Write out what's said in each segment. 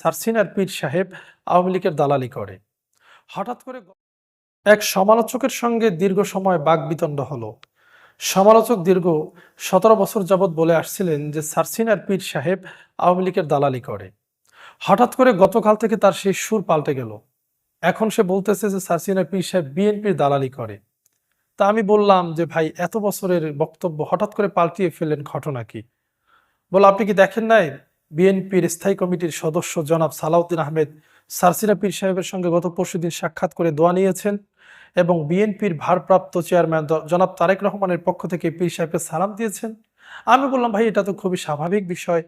সারসিনার পীর সাহেব আওয়ামী লীগের দালালি করে। হঠাৎ করে এক সমালোচকের সঙ্গে দীর্ঘ সময় বাগবিতণ্ড হলো। সমালোচক দীর্ঘ সতেরো বছর যাবৎ বলে আসছিলেন যে সারসিনার পীর সাহেব আওয়ামী লীগের দালালি করে। হঠাৎ করে গতকাল থেকে তার সেই সুর পাল্টে গেল। এখন সে বলতেছে যে সারসিনার পীর সাহেব বিএনপির দালালি করে। তা আমি বললাম যে ভাই, এত বছরের বক্তব্য হঠাৎ করে পাল্টিয়ে ফেললেন ঘটনা কি? বলে, আপনি কি দেখেন নাই বিএনপির স্থায়ী কমিটির সদস্য জনাব সালাউদ্দিন আহমেদ সারসিরা পীর সাহেবের সঙ্গে গত পরশুদিন সাক্ষাৎ করে দোয়া নিয়েছেন এবং বিএনপির ভারপ্রাপ্ত চেয়ারম্যান জনাব তারেক রহমানের পক্ষ থেকে পীর সাহেবকে সালাম দিয়েছেন। আমি বললাম, ভাই, এটা তো খুবই স্বাভাবিক বিষয়।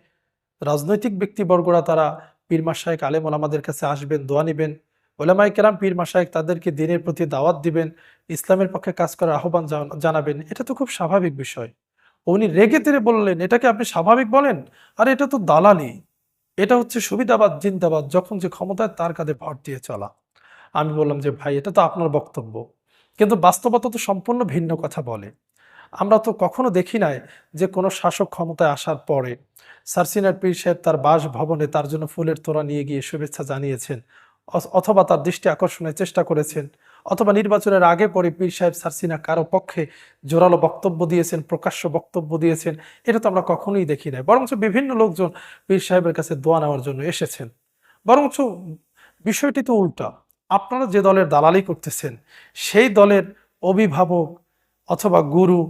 রাজনৈতিক ব্যক্তিবর্গরা তারা পীর মাসায়েক আলেম ওলামাদের কাছে আসবেন, দোয়া নিবেন। ওলামাই কেরাম, পীর মাসায়েক তাদেরকে দিনের প্রতি দাওয়াত দিবেন। ইসলামের পক্ষে কাজ করার আহ্বান জান- জানাবেন। এটা তো খুব স্বাভাবিক বিষয়। উনি রেগে তেরে বললেন এটাকে আপনি স্বাভাবিক বলেন? আর, এটা তো দালালি। এটা হচ্ছে সুবিধাবাদ, জিন্দাবাদ, যখন যে ক্ষমতায় তার কাঁধে ভর দিয়ে চলা। আমি বললাম যে, ভাই, এটা তো আপনার বক্তব্য। কিন্তু বাস্তবতা তো সম্পূর্ণ ভিন্ন কথা বলে। আমরা তো কখনো দেখি নাই যে কোনো শাসক ক্ষমতায় আসার পরে সারসিনার পীর সাহেব তার বাসভবনে তার জন্য ফুলের তোড়া নিয়ে গিয়ে শুভেচ্ছা জানিয়েছেন অথবা তার দৃষ্টি আকর্ষণের চেষ্টা করেছেন। অথবা নির্বাচনের আগে পরে পীর সাহেব সারসিনা কারও পক্ষে জোরালো বক্তব্য দিয়েছেন, প্রকাশ্য বক্তব্য দিয়েছেন, এটা তো আমরা কখনোই দেখি নাই। বরঞ্চ বিভিন্ন লোকজন পীর সাহেবের কাছে দোয়া নেওয়ার জন্য এসেছেন। বরঞ্চ বিষয়টি তো উল্টা। আপনারা যে দলের দালালি করতেছেন, সেই দলের অভিভাবক অথবা গুরু,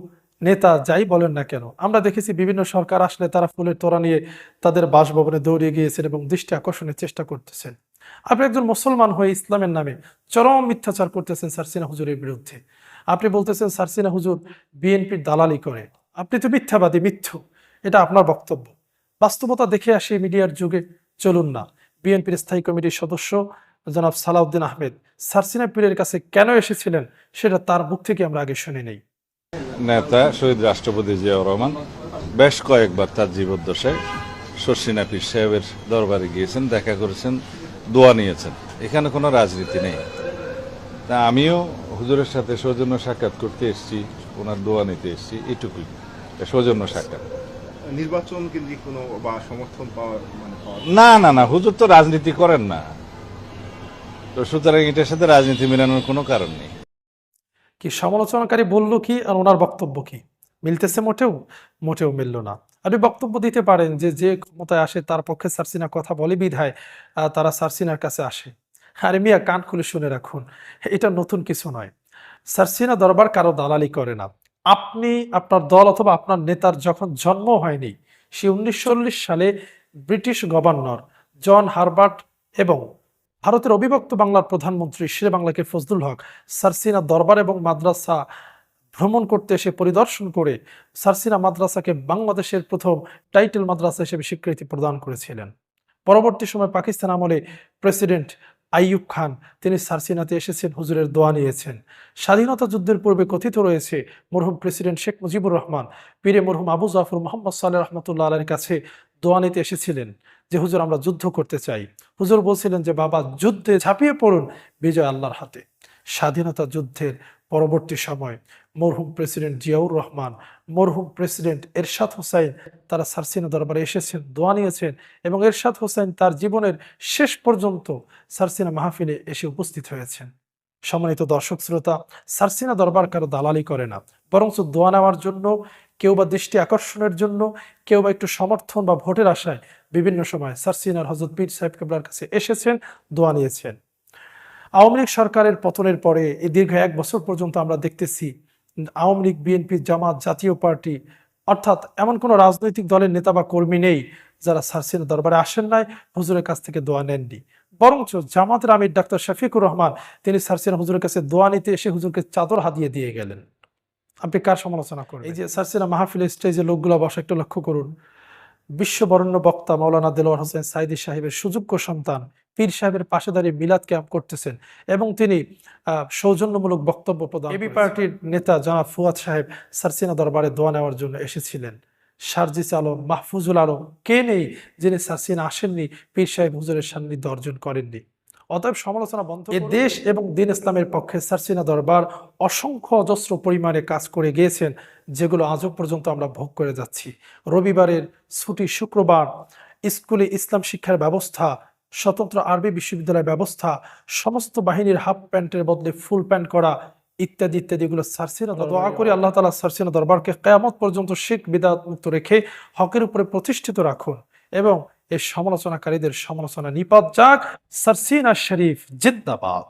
নেতা যাই বলেন না কেন, আমরা দেখেছি বিভিন্ন সরকার আসলে তারা ফুলের তোড়া নিয়ে তাদের বাসভবনে দৌড়িয়ে গিয়েছেন এবং দৃষ্টি আকর্ষণের চেষ্টা করতেছেন। আপনি একজন মুসলমান হয়ে ইসলামের নামে চরম মিথ্যাচার করতেছেন সারসিনা হুজুরের বিরুদ্ধে। আপনি বলতেছেন, সারসিনা হুজুর বিএনপির দালালি করে। আপনি তো মিথ্যাবাদী, মিথ্যু। এটা আপনার বক্তব্য। বাস্তবতা দেখে আসি মিডিয়ার যুগে, চলুন না। বিএনপির স্থায়ী কমিটির সদস্য জনাব সালাউদ্দিন আহমেদ, সারসিনা পীরের কাছে কেন এসেছিলেন সেটা তার মুখ থেকে আমরা আগে শুনে নেই। নেতা শহীদ রাষ্ট্রপতি জিয়াউর রহমান বেশ কয়েকবার তার জীবদ্দশায় শর্ষিনা পীর সাহেবের দরবারে গিয়েছেন, দেখা করেছেন। দোয়া নিয়েছেন। এখানে কোনো রাজনীতি নেই। তা আমিও হুজুরের সাথে সৌজন্য সাক্ষাৎ করতে এসেছি ওনার দোয়া নিতে এসেছি এটুকুই। সৌজন্য সাক্ষাৎ। নির্বাচন কেন্দ্রিক কোনো বা সমর্থন পাওয়ার মানে না না না হুজুর তো রাজনীতি করেন না। তো সুতরাং এটার সাথে রাজনীতি মেলানোর কোনো কারণ নেই। কি সমালোচনাকারী বলল কি আর ওনার বক্তব্য কি? মিলতেছে মোটেও? মোটেও মিলল না। আপনি বক্তব্য দিতে পারেন যে যে ক্ষমতায় আসে তার পক্ষে সারসিনা কথা বলে বিধায় তারা সারসিনার কাছে আসে। আরে মিয়া, কান খুলে শুনে রাখুন, এটা নতুন কিছু নয়। সারসিনা দরবার কারও দালালি করে না। আপনি, আপনার দল অথবা আপনার নেতার যখন জন্ম হয়নি, সে উনিশশো চল্লিশ সালে ব্রিটিশ গভর্নর জন হারবার্ট এবং ভারতের অবিভক্ত বাংলার প্রধানমন্ত্রী শেরে বাংলাকে ফজলুল হক সারসিনা দরবার এবং মাদ্রাসা ভ্রমণ করতে এসে পরিদর্শন করে সারসিনা মাদ্রাসাকে বাংলাদেশের প্রথম টাইটেল মাদ্রাসা হিসেবে স্বীকৃতি প্রদান করেছিলেন। পরবর্তী সময় পাকিস্তান আমলে প্রেসিডেন্ট আইয়ুব খান, তিনি সারসিনাতে এসেছেন, হুজুরের দোয়া নিয়েছেন। স্বাধীনতা যুদ্ধের পূর্বে কথিত রয়েছে, মরহুম প্রেসিডেন্ট শেখ মুজিবুর রহমান, পীরে মরহুম আবু জাফর মোহাম্মদ সাল্লাহ রহমতুল্লাহ আলের কাছে দোয়া নিতে এসেছিলেন যে, হুজুর, আমরা যুদ্ধ করতে চাই। হুজুর বলছিলেন যে, বাবা, যুদ্ধে ঝাঁপিয়ে পড়ুন বিজয় আল্লাহর হাতে। স্বাধীনতা যুদ্ধের পরবর্তী সময় মরহুম প্রেসিডেন্ট জিয়াউর রহমান, মরহুম প্রেসিডেন্ট এরশাদ হোসাইন তারা সারসিনা দরবারে এসেছেন, দোয়া নিয়েছেন এবং এরশাদ হোসাইন তার জীবনের শেষ পর্যন্ত সারসিনা মাহফিলে এসে উপস্থিত হয়েছেন। সম্মানিত দর্শক শ্রোতা, সারসিনা দরবার কারও দালালি করে না, বরঞ্চ দোয়া নেওয়ার জন্য, কেউ বা দৃষ্টি আকর্ষণের জন্য, কেউ বা একটু সমর্থন বা ভোটের আশায় বিভিন্ন সময় সারসিনার হজরত পীর সাহেব কেবলার কাছে এসেছেন, দোয়া নিয়েছেন। আওয়ামী লীগ সরকারের পতনের পরে এই দীর্ঘ এক বছর পর্যন্ত আমরা দেখতেছি আওয়ামী লীগ বিএনপি জামাত জাতীয় পার্টি অর্থাৎ এমন কোনো রাজনৈতিক দলের নেতা বা কর্মী নেই যারা সারসিনা দরবারে আসেন নাই হুজুরের কাছ থেকে দোয়া নেননি। বরঞ্চ জামাতের আমির ডাক্তার শফিকুর রহমান তিনি সারসিনা হুজুরের কাছে দোয়া নিতে এসে হুজুরকে চাদর হাতিয়ে দিয়ে গেলেন। আপনি কার সমালোচনা করেন এই যে সারসিনা মাহফিল স্টেজে লোকগুলো বসে একটু লক্ষ্য করুন। বিশ্ববরণ্য বক্তা মৌলানা দেলোয়ার হোসেন সাইদি সাহেবের সুযোগ্য সন্তান পীর সাহেবের পাশে দাঁড়িয়ে মিলাদ ক্যাম্প করতেছেন এবং তিনি সৌজন্যমূলক বক্তব্য প্রদান এবি পার্টির নেতা জনাব ফুয়াদ সাহেব সারসিনা দরবারে দোয়া নেওয়ার জন্য এসেছিলেন। সার্জিস আলম মাহফুজুল আলম কে নেই যিনি সারসিনা আসেননি পীর সাহেব হুজুরের সান্নিধ্য অর্জন করেননি। অতএব সমালোচনা বন্ধ এ দেশ এবং দিন ইসলামের পক্ষে সারসিনা দরবার অসংখ্য অজস্র পরিমাণে কাজ করে গিয়েছেন যেগুলো আজও পর্যন্ত আমরা ভোগ করে যাচ্ছি। রবিবারের ছুটি শুক্রবার স্কুলে ইসলাম শিক্ষার ব্যবস্থা স্বতন্ত্র আরবি বিশ্ববিদ্যালয় ব্যবস্থা সমস্ত বাহিনীর হাফ প্যান্টের বদলে ফুল প্যান্ট করা ইত্যাদি ইত্যাদি এগুলো সারসিনা দোয়া করি আল্লাহ তালা সার্সিনা দরবারকে কেয়ামত পর্যন্ত শিখ বিদাত মুক্ত রেখে হকের উপরে প্রতিষ্ঠিত রাখুন এবং এই সমালোচনাকারীদের সমালোচনা নিপাত যাক। সারসিনা শরীফ জিন্দাবাদ।